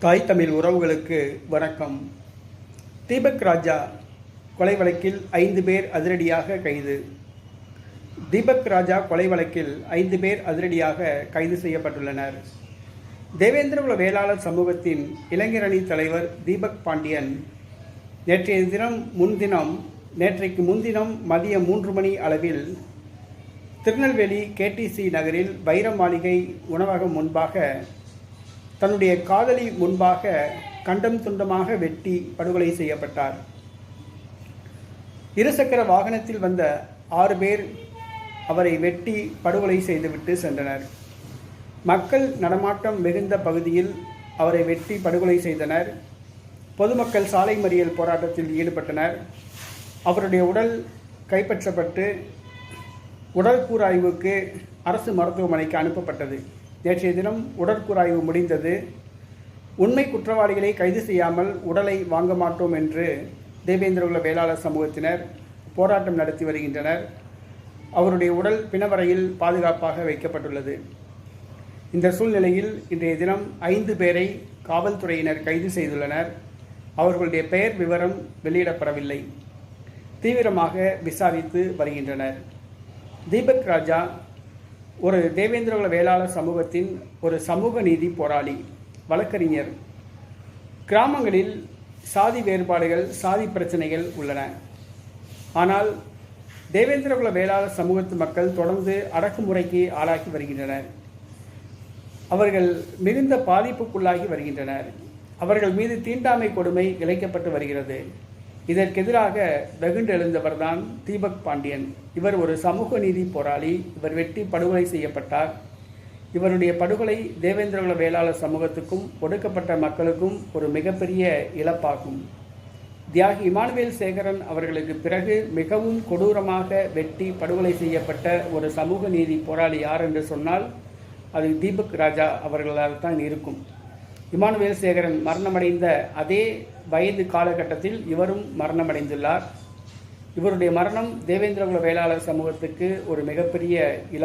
தாய் தமிழ் உறவுகளுக்கு வணக்கம். தீபக் ராஜா கொலை வழக்கில் ஐந்து பேர் அதிரடியாக கைது. தீபக் ராஜா கொலை வழக்கில் ஐந்து பேர் அதிரடியாக கைது செய்யப்பட்டுள்ளனர். தேவேந்திரகுல வேளாளர் சமூகத்தின் இளைஞரணி தலைவர் தீபக் பாண்டியன் நேற்றைய தினம் முன்தினம் நேற்றைக்கு முன்தினம் மதியம் மூன்று மணி அளவில் திருநெல்வேலி கேடிசி நகரில் வைர மாளிகை உணவகம் முன்பாக தன்னுடைய காதலி முன்பாக கண்டம் துண்டமாக வெட்டி படுகொலை செய்யப்பட்டார். இருசக்கர வாகனத்தில் வந்த ஆறு பேர் அவரை வெட்டி படுகொலை செய்துவிட்டு சென்றனர். மக்கள் நடமாட்டம் மிகுந்த பகுதியில் அவரை வெட்டி படுகொலை செய்தனர். பொதுமக்கள் சாலை மறியல் போராட்டத்தில் ஈடுபட்டனர். அவருடைய உடல் கைப்பற்றப்பட்டு உடல் உடற்கூறாய்வுக்கு அரசு மருத்துவமனைக்கு அனுப்பப்பட்டது. நேற்றைய தினம் உடற்குறாய்வு முடிந்தது. உண்மை குற்றவாளிகளை கைது செய்யாமல் உடலை வாங்க மாட்டோம் என்று தேவேந்திரகுல வேளாளர் சமூகத்தினர் போராட்டம் நடத்தி வருகின்றனர். அவருடைய உடல் பிணவரையில் பாதுகாப்பாக வைக்கப்பட்டுள்ளது. இந்த சூழ்நிலையில் இன்றைய தினம் ஐந்து பேரை காவல்துறையினர் கைது செய்துள்ளனர். அவர்களுடைய பெயர் விவரம் வெளியிடப்படவில்லை. தீவிரமாக விசாரித்து வருகின்றனர். தீபக் ராஜா ஒரு தேவேந்திரகுல வேளாளர் சமூகத்தின் ஒரு சமூக நீதி போராளி வழக்கறிஞர். கிராமங்களில் சாதி வேறுபாடுகள் சாதி பிரச்சனைகள் உள்ளன. ஆனால் தேவேந்திரகுல வேளாளர் சமூகத்து மக்கள் தொடர்ந்து அடக்குமுறைக்கு ஆளாக்கி வருகின்றனர். அவர்கள் மிகுந்த பாதிப்புக்குள்ளாகி வருகின்றனர். அவர்கள் மீது தீண்டாமை கொடுமை இழைக்கப்பட்டு வருகிறது. இதற்கெதிராக வெகுண்டெழுந்தவர்தான் தீபக் பாண்டியன். இவர் ஒரு சமூக நீதி போராளி. இவர் வெட்டி படுகொலை செய்யப்பட்டார். இவருடைய படுகொலை தேவேந்திரகுல வேளாளர் சமூகத்துக்கும் ஒடுக்கப்பட்ட மக்களுக்கும் ஒரு மிகப்பெரிய இழப்பாகும். தியாகி இமானுவேல் சேகரன் அவர்களுக்கு பிறகு மிகவும் கொடூரமாக வெட்டி படுகொலை செய்யப்பட்ட ஒரு சமூக நீதி போராளி யார் என்று சொன்னால் அது தீபக் ராஜா அவர்களால் தான் இருக்கும். இமானுவேல் சேகரன் மரணமடைந்த அதே வயது காலகட்டத்தில் இவரும் மரணமடைந்துள்ளார். இவருடைய மரணம் தேவேந்திரகுல வேளாளர் சமூகத்துக்கு ஒரு மிகப்பெரிய இழப்பு.